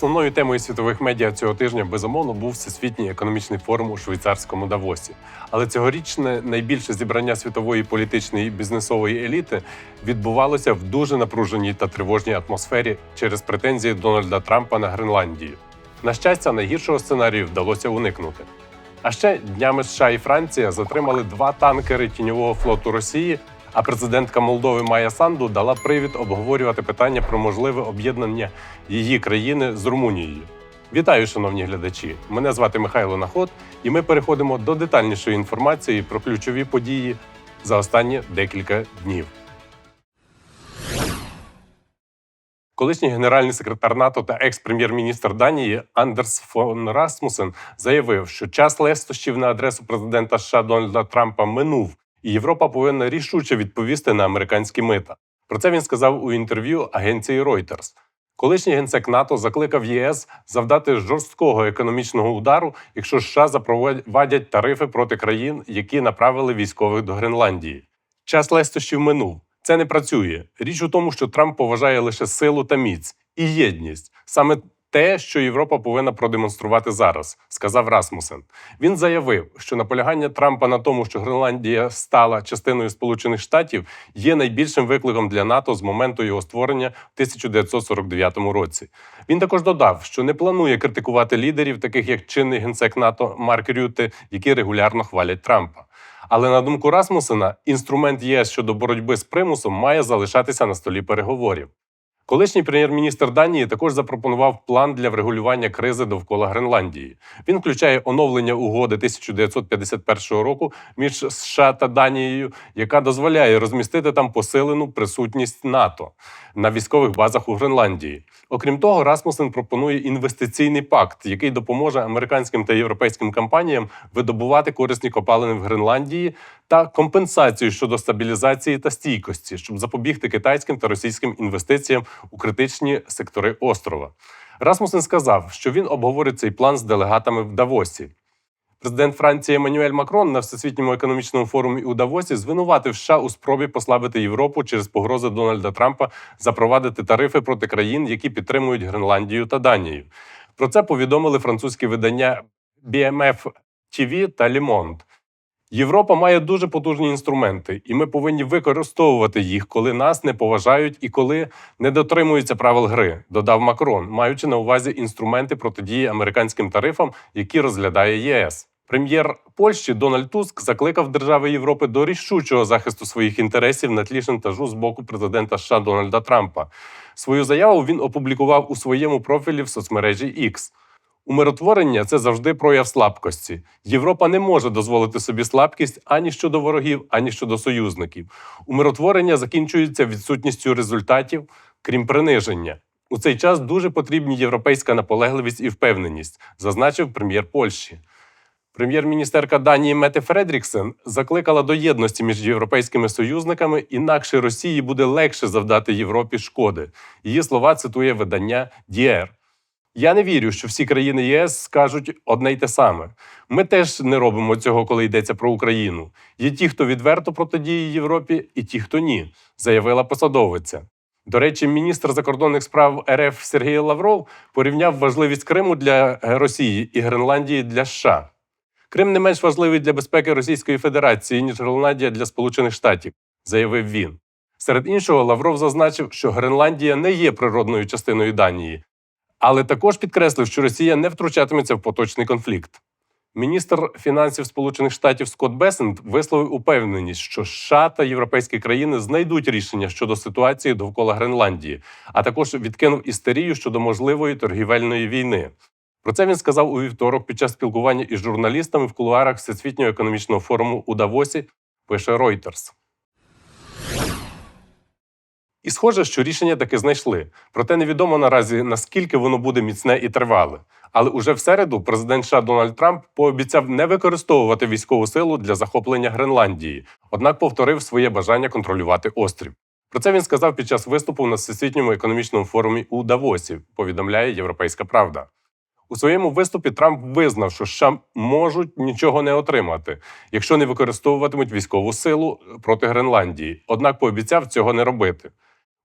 Основною темою світових медіа цього тижня безумовно був всесвітній економічний форум у швейцарському Давосі. Але цьогорічне найбільше зібрання світової політичної і бізнесової еліти відбувалося в дуже напруженій та тривожній атмосфері через претензії Дональда Трампа на Гренландію. На щастя, найгіршого сценарію вдалося уникнути. А ще днями США і Франція затримали два танкери тіньового флоту Росії. А президентка Молдови Майя Санду дала привід обговорювати питання про можливе об'єднання її країни з Румунією. Вітаю, шановні глядачі! Мене звати Михайло Наход, і ми переходимо до детальнішої інформації про ключові події за останні декілька днів. Колишній генеральний секретар НАТО та екс-прем'єр-міністр Данії Андерс фон Расмусен заявив, що час лестощів на адресу президента США Дональда Трампа минув, і Європа повинна рішуче відповісти на американські мита. Про це він сказав у інтерв'ю агенції Reuters. Колишній генсек НАТО закликав ЄС завдати жорсткого економічного удару, якщо США запровадять тарифи проти країн, які направили військових до Гренландії. Час лестощів минув. Це не працює. Річ у тому, що Трамп поважає лише силу та міць і єдність. Саме те, що Європа повинна продемонструвати зараз, сказав Расмусен. Він заявив, що наполягання Трампа на тому, що Гренландія стала частиною Сполучених Штатів, є найбільшим викликом для НАТО з моменту його створення в 1949 році. Він також додав, що не планує критикувати лідерів, таких як чинний генсек НАТО Марк Рюте, які регулярно хвалять Трампа. Але на думку Расмусена, інструмент ЄС щодо боротьби з примусом має залишатися на столі переговорів. Колишній прем'єр-міністр Данії також запропонував план для врегулювання кризи довкола Гренландії. Він включає оновлення угоди 1951 року між США та Данією, яка дозволяє розмістити там посилену присутність НАТО на військових базах у Гренландії. Окрім того, Расмусен пропонує інвестиційний пакт, який допоможе американським та європейським компаніям видобувати корисні копалини в Гренландії та компенсацію щодо стабілізації та стійкості, щоб запобігти китайським та російським інвестиціям у критичні сектори острова. Расмусен сказав, що він обговорить цей план з делегатами в Давосі. Президент Франції Еммануель Макрон на всесвітньому економічному форумі у Давосі звинуватив США у спробі послабити Європу через погрози Дональда Трампа запровадити тарифи проти країн, які підтримують Гренландію та Данію. Про це повідомили французькі видання BMF TV та Le. Європа має дуже потужні інструменти, і ми повинні використовувати їх, коли нас не поважають і коли не дотримуються правил гри, додав Макрон, маючи на увазі інструменти протидії американським тарифам, які розглядає ЄС. Прем'єр Польщі Дональд Туск закликав держави Європи до рішучого захисту своїх інтересів на тлі шантажу з боку президента США Дональда Трампа. Свою заяву він опублікував у своєму профілі в соцмережі X. Умиротворення це завжди прояв слабкості. Європа не може дозволити собі слабкість ані щодо ворогів, ані щодо союзників. Умиротворення закінчується відсутністю результатів, крім приниження. У цей час дуже потрібні європейська наполегливість і впевненість, зазначив прем'єр Польщі. Прем'єр-міністерка Данії Мете Фредріксен закликала до єдності між європейськими союзниками, інакше Росії буде легше завдати Європі шкоди. Її слова цитує видання Дієр. Я не вірю, що всі країни ЄС скажуть одне й те саме. Ми теж не робимо цього, коли йдеться про Україну. Є ті, хто відверто протидіє Європі, і ті, хто ні, заявила посадовиця. До речі, міністр закордонних справ РФ Сергій Лавров порівняв важливість Криму для Росії і Гренландії для США. Крим не менш важливий для безпеки Російської Федерації, ніж Гренландія для Сполучених Штатів, заявив він. Серед іншого, Лавров зазначив, що Гренландія не є природною частиною Данії, але також підкреслив, що Росія не втручатиметься в поточний конфлікт. Міністр фінансів Сполучених Штатів Скотт Бесент висловив упевненість, що США та європейські країни знайдуть рішення щодо ситуації довкола Гренландії, а також відкинув істерію щодо можливої торгівельної війни. Про це він сказав у вівторок під час спілкування із журналістами в кулуарах Всесвітнього економічного форуму у Давосі. Пише Reuters. І схоже, що рішення таки знайшли. Проте невідомо наразі наскільки воно буде міцне і тривале. Але уже в середу президент США Дональд Трамп пообіцяв не використовувати військову силу для захоплення Гренландії, однак повторив своє бажання контролювати острів. Про це він сказав під час виступу на всесвітньому економічному форумі у Давосі. Повідомляє Європейська Правда. У своєму виступі Трамп визнав, що США можуть нічого не отримати, якщо не використовуватимуть військову силу проти Гренландії. Однак пообіцяв цього не робити.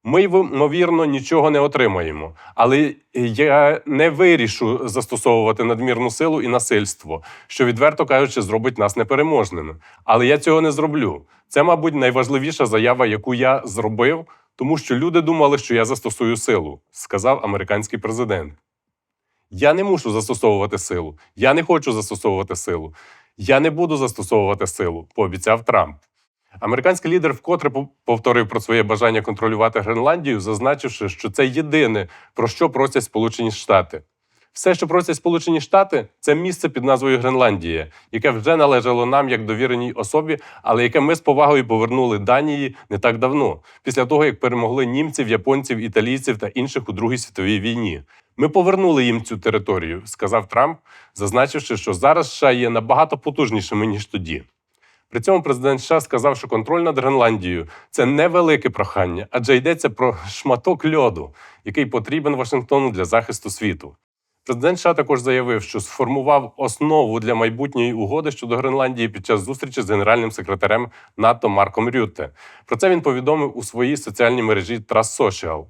Ми, ймовірно, нічого не отримаємо, але я не вирішу застосовувати надмірну силу і насильство, що, відверто кажучи, зробить нас непереможними. Але я цього не зроблю. Це, мабуть, найважливіша заява, яку я зробив, тому що люди думали, що я застосую силу, сказав американський президент. Я не мушу застосовувати силу. Я не хочу застосовувати силу. Я не буду застосовувати силу, пообіцяв Трамп. Американський лідер вкотре повторив про своє бажання контролювати Гренландію, зазначивши, що це єдине, про що просять Сполучені Штати. Все, що просять Сполучені Штати, це місце під назвою Гренландія, яке вже належало нам як довіреній особі, але яке ми з повагою повернули Данії не так давно, після того як перемогли німців, японців, італійців та інших у Другій світовій війні. Ми повернули їм цю територію, сказав Трамп, зазначивши, що зараз США є набагато потужнішими ніж тоді. При цьому президент США сказав, що контроль над Гренландією це невелике прохання, адже йдеться про шматок льоду, який потрібен Вашингтону для захисту світу. Президент США також заявив, що сформував основу для майбутньої угоди щодо Гренландії під час зустрічі з генеральним секретарем НАТО Марком Рютте. Про це він повідомив у своїй соціальній мережі Trust Social.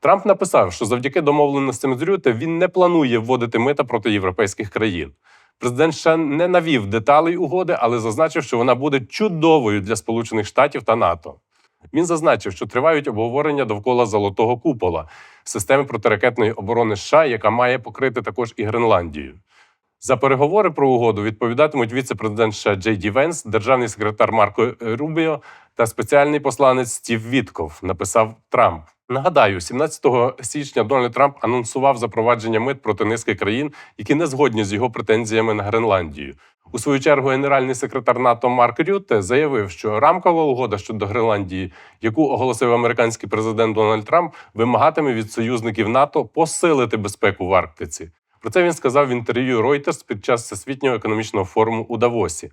Трамп написав, що завдяки домовленостям з Рютте він не планує вводити мита проти європейських країн. Президент США не навів деталей угоди, але зазначив, що вона буде чудовою для Сполучених Штатів та НАТО. Він зазначив, що тривають обговорення довкола золотого купола системи протиракетної оборони США, яка має покрити також і Гренландію. За переговори про угоду відповідатимуть віце-президент США Джей Ді Венс, державний секретар Марко Рубіо та спеціальний посланець Стів Вітков, написав Трамп. Нагадаю, 17 січня Дональд Трамп анонсував запровадження мит проти низки країн, які не згодні з його претензіями на Гренландію. У свою чергу генеральний секретар НАТО Марк Рютте заявив, що рамкова угода щодо Гренландії, яку оголосив американський президент Дональд Трамп, вимагатиме від союзників НАТО посилити безпеку в Арктиці. Про це він сказав в інтерв'ю Reuters під час всесвітнього економічного форуму у Давосі.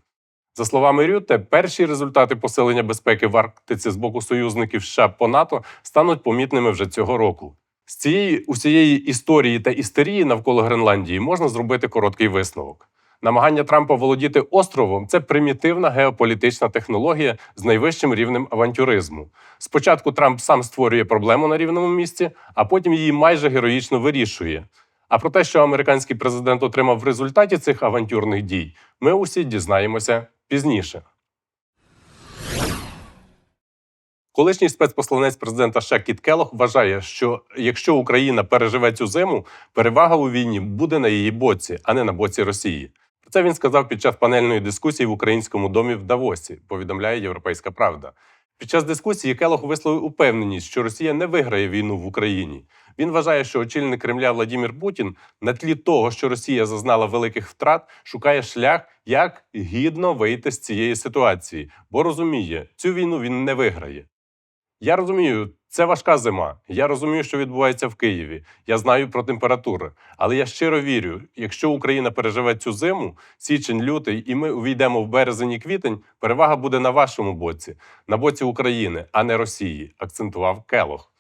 За словами Рютте, перші результати посилення безпеки в Арктиці з боку союзників США по НАТО стануть помітними вже цього року. З цієї усієї історії та істерії навколо Гренландії можна зробити короткий висновок. Намагання Трампа володіти островом це примітивна геополітична технологія з найвищим рівнем авантюризму. Спочатку Трамп сам створює проблему на рівному місці, а потім її майже героїчно вирішує. А про те, що американський президент отримав в результаті цих авантюрних дій, ми усі дізнаємося пізніше. Колишній спецпосланець президента США Кіт Келох вважає, що якщо Україна переживе цю зиму, перевага у війні буде на її боці, а не на боці Росії. Це він сказав під час панельної дискусії в українському домі в Давосі. Повідомляє Європейська Правда. Під час дискусії Келох висловив упевненість, що Росія не виграє війну в Україні. Він вважає, що очільник Кремля Владимир Путін на тлі того, що Росія зазнала великих втрат, шукає шлях, як гідно вийти з цієї ситуації, бо розуміє, цю війну він не виграє. Я розумію, це важка зима. Я розумію, що відбувається в Києві. Я знаю про температури. Але я щиро вірю, якщо Україна переживе цю зиму, січень, лютий, і ми увійдемо в березень і квітень, перевага буде на вашому боці, на боці України, а не Росії, акцентував Келох.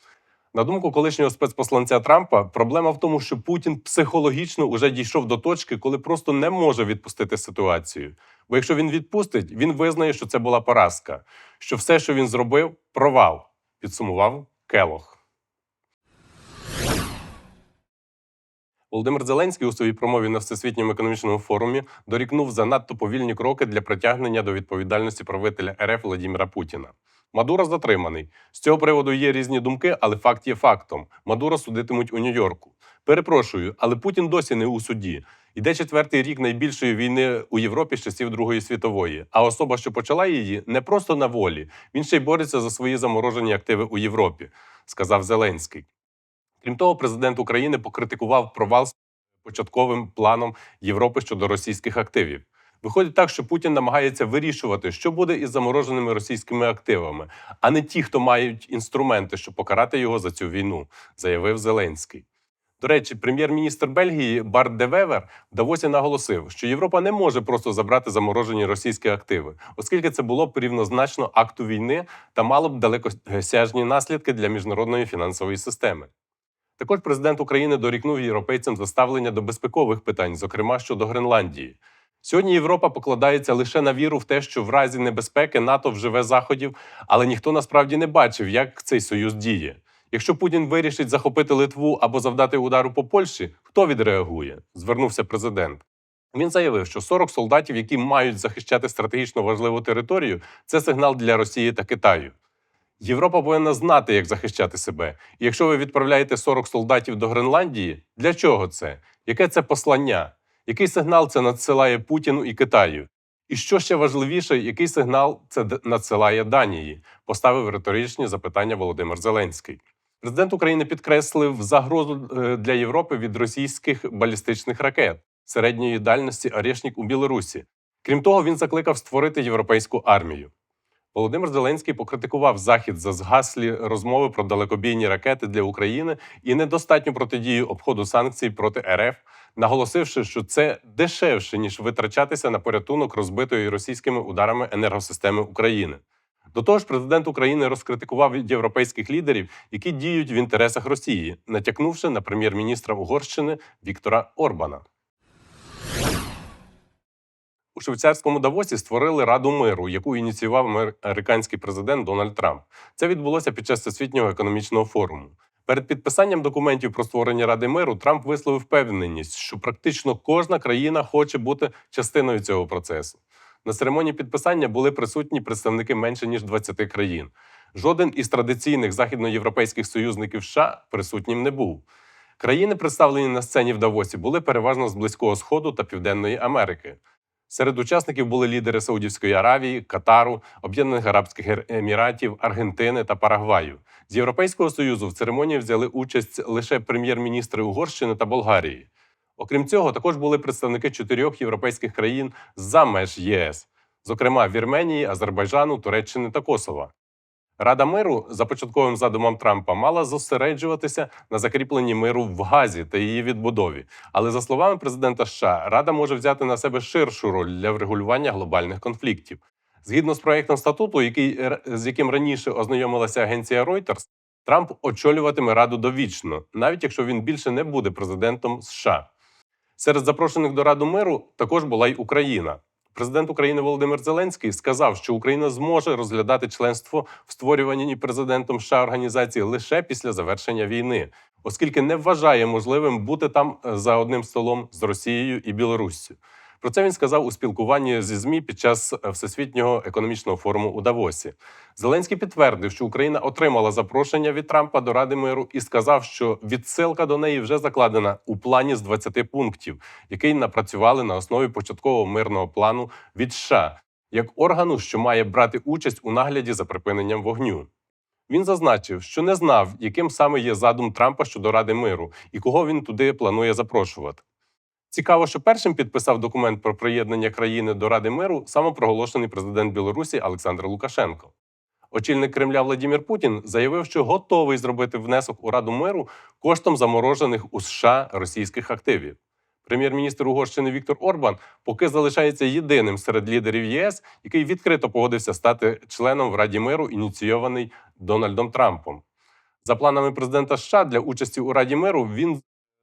На думку колишнього спецпосланця Трампа, проблема в тому, що Путін психологічно уже дійшов до точки, коли просто не може відпустити ситуацію. Бо якщо він відпустить, він визнає, що це була поразка, що все, що він зробив, провал, підсумував Келох. Володимир Зеленський у своїй промові на всесвітньому економічному форумі дорікнув занадто повільні кроки для притягнення до відповідальності правителя РФ Владимира Путіна. Мадуро затриманий. З цього приводу є різні думки, але факт є фактом. Мадуро судитимуть у Нью-Йорку. Перепрошую, але Путін досі не у суді. Іде четвертий рік найбільшої війни у Європі з часів Другої світової. А особа, що почала її, не просто на волі, він ще й бореться за свої заморожені активи у Європі, сказав Зеленський. Крім того, президент України покритикував провал з початковим планом Європи щодо російських активів. Виходить так, що Путін намагається вирішувати, що буде із замороженими російськими активами, а не ті, хто мають інструменти, щоб покарати його за цю війну, заявив Зеленський. До речі, прем'єр-міністр Бельгії Барт де Вевер в Давосі наголосив, що Європа не може просто забрати заморожені російські активи, оскільки це було б рівнозначно акту війни та мало б далекосяжні наслідки для міжнародної фінансової системи. Також президент України дорікнув європейцям за ставлення до безпекових питань, зокрема щодо Гренландії. Сьогодні Європа покладається лише на віру в те, що в разі небезпеки НАТО вживе заходів, але ніхто насправді не бачив, як цей союз діє. Якщо Путін вирішить захопити Литву або завдати удару по Польщі, хто відреагує? Звернувся президент. Він заявив, що 40 солдатів, які мають захищати стратегічно важливу територію, це сигнал для Росії та Китаю. Європа повинна знати, як захищати себе. І якщо ви відправляєте 40 солдатів до Гренландії, для чого це? Яке це послання? Який сигнал це надсилає Путіну і Китаю? І що ще важливіше, який сигнал це надсилає Данії? Поставив риторичні запитання Володимир Зеленський. Президент України підкреслив загрозу е, для Європи від російських балістичних ракет середньої дальності Орешнік у Білорусі. Крім того, він закликав створити європейську армію. Володимир Зеленський покритикував Захід за згаслі розмови про далекобійні ракети для України і недостатню протидію обходу санкцій проти РФ, наголосивши, що це дешевше ніж витрачатися на порятунок розбитої російськими ударами енергосистеми України. До того ж, президент України розкритикував європейських лідерів, які діють в інтересах Росії, натякнувши на прем'єр-міністра Угорщини Віктора Орбана. У швейцарському Давосі створили Раду миру, яку ініціював американський президент Дональд Трамп. Це відбулося під час всесвітнього економічного форуму. Перед підписанням документів про створення Ради миру Трамп висловив впевненість, що практично кожна країна хоче бути частиною цього процесу. На церемонії підписання були присутні представники менше ніж 20 країн. Жоден із традиційних західноєвропейських союзників США присутнім не був. Країни, представлені на сцені в Давосі, були переважно з Близького Сходу та Південної Америки. Серед учасників були лідери Саудівської Аравії, Катару, Об'єднаних Арабських Еміратів, Аргентини та Парагваю. З Європейського союзу в церемонії взяли участь лише прем'єр-міністри Угорщини та Болгарії. Окрім цього, також були представники чотирьох європейських країн за меж ЄС, зокрема Вірменії, Азербайджану, Туреччини та Косова. Рада миру, за початковим задумом Трампа, мала зосереджуватися на закріпленні миру в Газі та її відбудові. Але за словами президента США, Рада може взяти на себе ширшу роль для врегулювання глобальних конфліктів. Згідно з проєктом статуту, який з яким раніше ознайомилася агенція Reuters, Трамп очолюватиме Раду довічно, навіть якщо він більше не буде президентом США. Серед запрошених до Раду миру також була й Україна. Президент України Володимир Зеленський сказав, що Україна зможе розглядати членство в створюваній президентом США організації лише після завершення війни, оскільки не вважає можливим бути там е, за одним столом з Росією і Білоруссю. Про це він сказав у спілкуванні зі ЗМІ під час е, всесвітнього економічного форуму у Давосі. Зеленський підтвердив, що Україна отримала запрошення від Трампа до Ради миру і сказав, що відсилка до неї вже закладена у плані з 20 пунктів, який напрацювали на основі початкового мирного плану від США як органу, що має брати участь у нагляді за припиненням вогню. Він зазначив, що не знав, яким саме є задум Трампа щодо Ради миру і кого він туди планує запрошувати. Цікаво, що першим підписав документ про приєднання країни до Ради миру самопроголошений президент Білорусі Олександр Лукашенко. Очільник Кремля Владимир Путін заявив, що готовий зробити внесок у Раду миру коштом заморожених у США російських активів. Прем'єр-міністр Угорщини Віктор Орбан поки залишається єдиним серед лідерів ЄС, який відкрито погодився стати членом в Раді миру, ініційований Дональдом Трампом. За планами президента США для участі у Раді миру він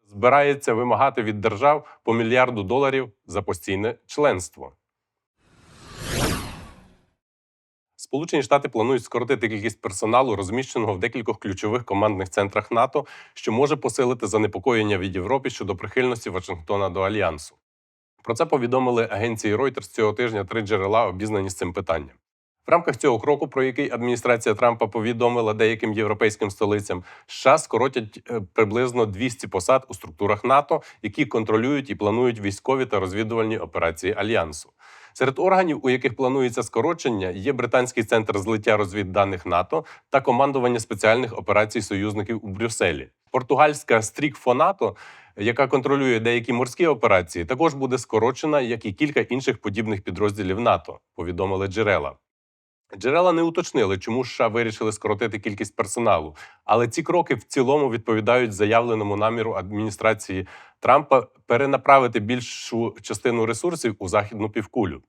збирається вимагати від держав по мільярду доларів за постійне членство. Сполучені Штати планують скоротити кількість персоналу, розміщеного в декількох ключових командних центрах НАТО, що може посилити занепокоєння від Європи щодо прихильності Вашингтона до альянсу. Про це повідомили агенції Reuters цього тижня три джерела, обізнані з цим питанням. В рамках цього кроку, про який адміністрація Трампа повідомила деяким європейським столицям, США скоротять е, приблизно 200 посад у структурах НАТО, які контролюють і планують військові та розвідувальні операції альянсу. Серед органів, у яких планується скорочення, є британський центр злиття розвідданих НАТО та командування спеціальних операцій союзників у Брюсселі. Португальська стрікфо НАТО, яка контролює деякі морські операції, також буде скорочена, як і кілька інших подібних підрозділів НАТО. Повідомили джерела. Джерела не уточнили, чому США вирішили скоротити кількість персоналу, але ці кроки в цілому відповідають заявленому наміру адміністрації Трампа перенаправити більшу частину ресурсів у західну півкулю.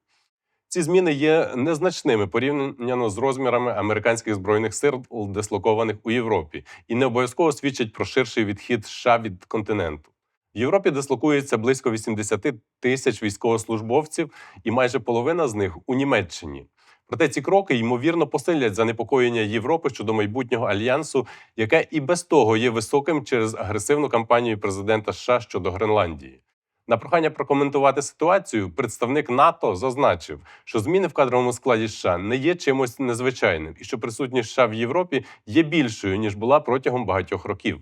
Ці зміни є незначними порівняно з розмірами американських збройних сил, дислокованих у Європі, і не обов'язково свідчать про ширший відхід США від континенту. В Європі дислокується близько 80 тисяч військовослужбовців, і майже половина з них у Німеччині. Проте ці кроки ймовірно посилять занепокоєння Європи щодо майбутнього альянсу, яке і без того є високим через агресивну кампанію президента США щодо Гренландії. На прохання прокоментувати ситуацію представник НАТО зазначив, що зміни в кадровому складі США не є чимось незвичайним, і що присутність США в Європі є більшою ніж була протягом багатьох років.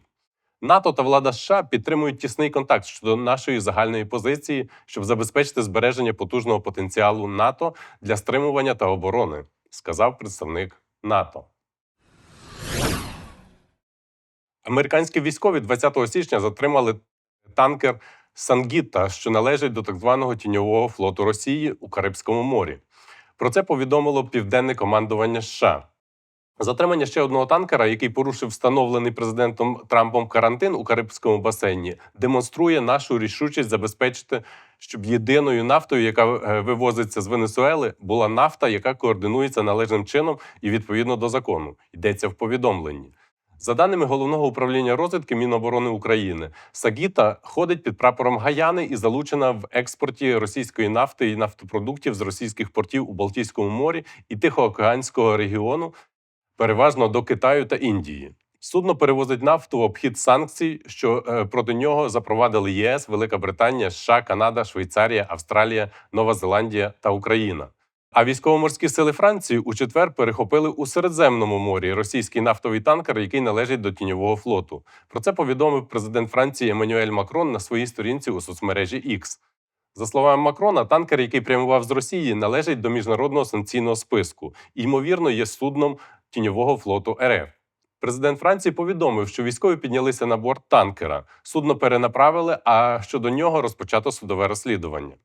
НАТО та влада США підтримують тісний контакт щодо нашої загальної позиції, щоб забезпечити збереження потужного потенціалу НАТО для стримування та оборони, сказав представник НАТО. Американські військові 20 січня затримали танкер Сангіта, що належить до так званого тіньового флоту Росії у Карибському морі. Про це повідомило південне командування США. Затримання ще одного танкера, який порушив встановлений президентом Трампом карантин у Карибському басейні, демонструє нашу рішучість забезпечити, щоб єдиною нафтою, яка е, вивозиться з Венесуели, була нафта, яка координується належним чином і відповідно до закону. Йдеться в повідомленні. За даними головного управління розвідки Міноборони України, Сагіта ходить під прапором Гаяни і залучена в експорті російської нафти і нафтопродуктів з російських портів у Балтійському морі і Тихоокеанського регіону, переважно до Китаю та Індії. Судно перевозить нафту в обхід санкцій, що е, проти нього запровадили ЄС, Велика Британія, США, Канада, Швейцарія, Австралія, Нова Зеландія та Україна. А військово-морські сили Франції у четвер перехопили у Середземному морі російський нафтовий танкер, який належить до тіньового флоту. Про це повідомив президент Франції Еммануель Макрон на своїй сторінці у соцмережі X. За словами Макрона, танкер, який прямував з Росії, належить до міжнародного санкційного списку і, ймовірно, є судном тіньового флоту РФ. Президент Франції повідомив, що військові піднялися на борт танкера. Судно перенаправили, а щодо нього розпочато судове розслідування.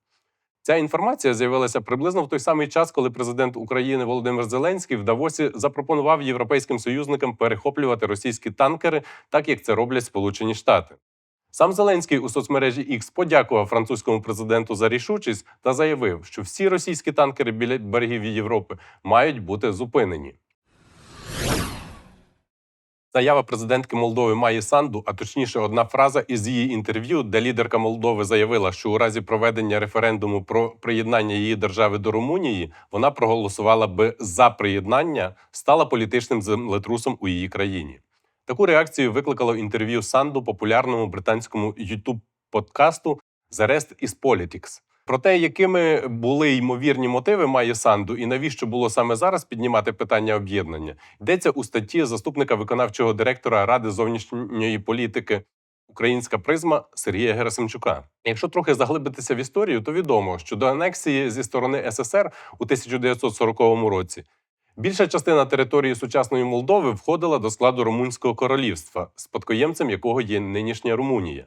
Ця інформація з'явилася приблизно в той самий час, коли президент України Володимир Зеленський в Давосі запропонував європейським союзникам перехоплювати російські танкери, так як це роблять Сполучені Штати. Сам Зеленський у соцмережі X подякував французькому президенту за рішучість та заявив, що всі російські танкери біля берегів Європи мають бути зупинені. Заява президентки Молдови Маї Санду, а точніше, одна фраза із її інтерв'ю, де лідерка Молдови заявила, що у разі проведення референдуму про приєднання її держави до Румунії вона проголосувала би за приєднання, стала політичним землетрусом у її країні. Таку реакцію викликало інтерв'ю Санду популярному британському youtube подкасту «The Rest is Politics». Про те, якими були ймовірні мотиви має Санду і навіщо було саме зараз піднімати питання об'єднання, йдеться у статті заступника виконавчого директора Ради зовнішньої політики Українська призма Сергія Герасимчука. Якщо трохи заглибитися в історію, то відомо, що до анексії зі сторони СССР у 1940 році більша частина території сучасної Молдови входила до складу Румунського королівства, спадкоємцем якого є нинішня Румунія.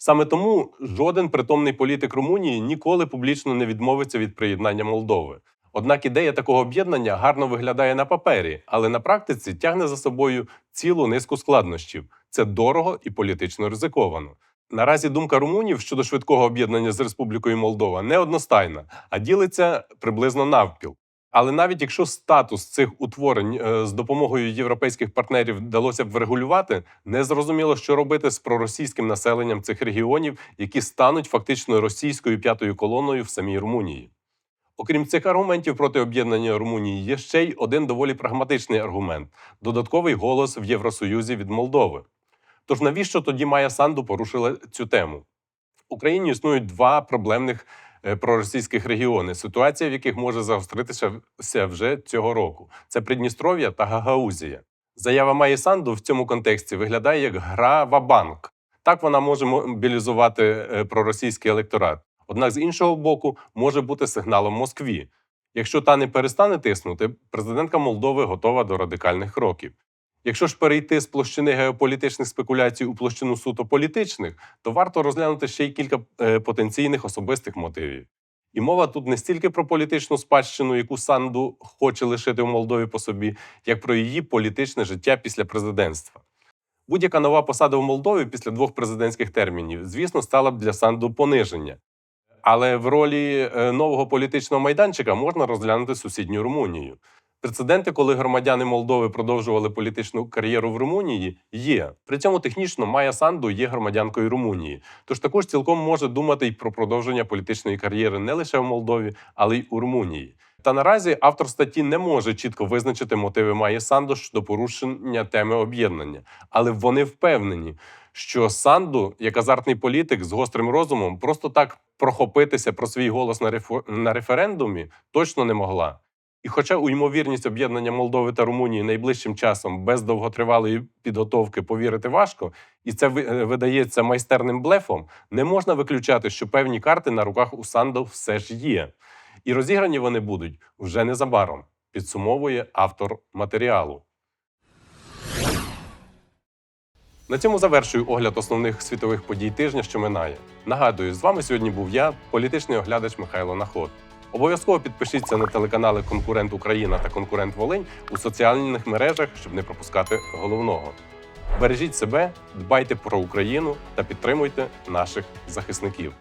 Саме тому жоден притомний політик Румунії ніколи публічно не відмовиться від приєднання Молдови. Однак ідея такого об'єднання гарно виглядає на папері, але на практиці тягне за собою цілу низку складнощів. Це дорого і політично ризиковано. Наразі думка румунів щодо швидкого об'єднання з Республікою Молдова не одностайна, а ділиться приблизно навпіл. Але навіть якщо статус цих утворень е, з допомогою європейських партнерів вдалося б врегулювати, не зрозуміло, що робити з проросійським населенням цих регіонів, які стануть фактично російською п'ятою колоною в самій Румунії. Окрім цих аргументів проти об'єднання Румунії, є ще й один доволі прагматичний аргумент додатковий голос в Євросоюзі від Молдови. Тож навіщо тоді Майя Санду порушила цю тему? В Україні існують два проблемних проросійських регіони, ситуація в яких може загостритися вже цього року. Це Придністров'я та Гагаузія. Заява Майї Санду в цьому контексті виглядає як гра в-банк. Так вона може мобілізувати е, проросійський електорат. Однак з іншого боку може бути сигналом Москві. Якщо та не перестане тиснути, президентка Молдови готова до радикальних кроків. Якщо ж перейти з площини геополітичних спекуляцій у площину суто політичних, то варто розглянути ще й кілька е, потенційних особистих мотивів. І мова тут не стільки про політичну спадщину, яку Санду хоче лишити в Молдові по собі, як про її політичне життя після президентства. Будь-яка нова посада в Молдові після двох президентських термінів, звісно, стала б для Санду пониження. Але в ролі е, нового політичного майданчика можна розглянути сусідню Румунію. Прецеденти, коли громадяни Молдови продовжували політичну кар'єру в Румунії, є. При цьому технічно Майя Санду є громадянкою Румунії. Тож також цілком може думати й про продовження політичної кар'єри не лише в Молдові, але й у Румунії. Та наразі автор статті не може чітко визначити мотиви Майї Санду щодо порушення теми об'єднання, але вони впевнені, що Санду, як азартний політик з гострим розумом, просто так прохопитися про свій голос на, референдумі точно не могла. І хоча у ймовірність об'єднання Молдови та Румунії найближчим часом без довготривалої підготовки повірити важко, і це е, видається майстерним блефом, не можна виключати, що певні карти на руках у Санду все ж є. І розіграні вони будуть вже незабаром, підсумовує автор матеріалу. На цьому завершую огляд основних світових подій тижня, що минає. Нагадую, з вами сьогодні був я, політичний оглядач Михайло Наход. Обов'язково підпишіться на телеканали Конкурент Україна та Конкурент Волинь у соціальних мережах, щоб не пропускати головного. Бережіть себе, дбайте про Україну та підтримуйте наших захисників.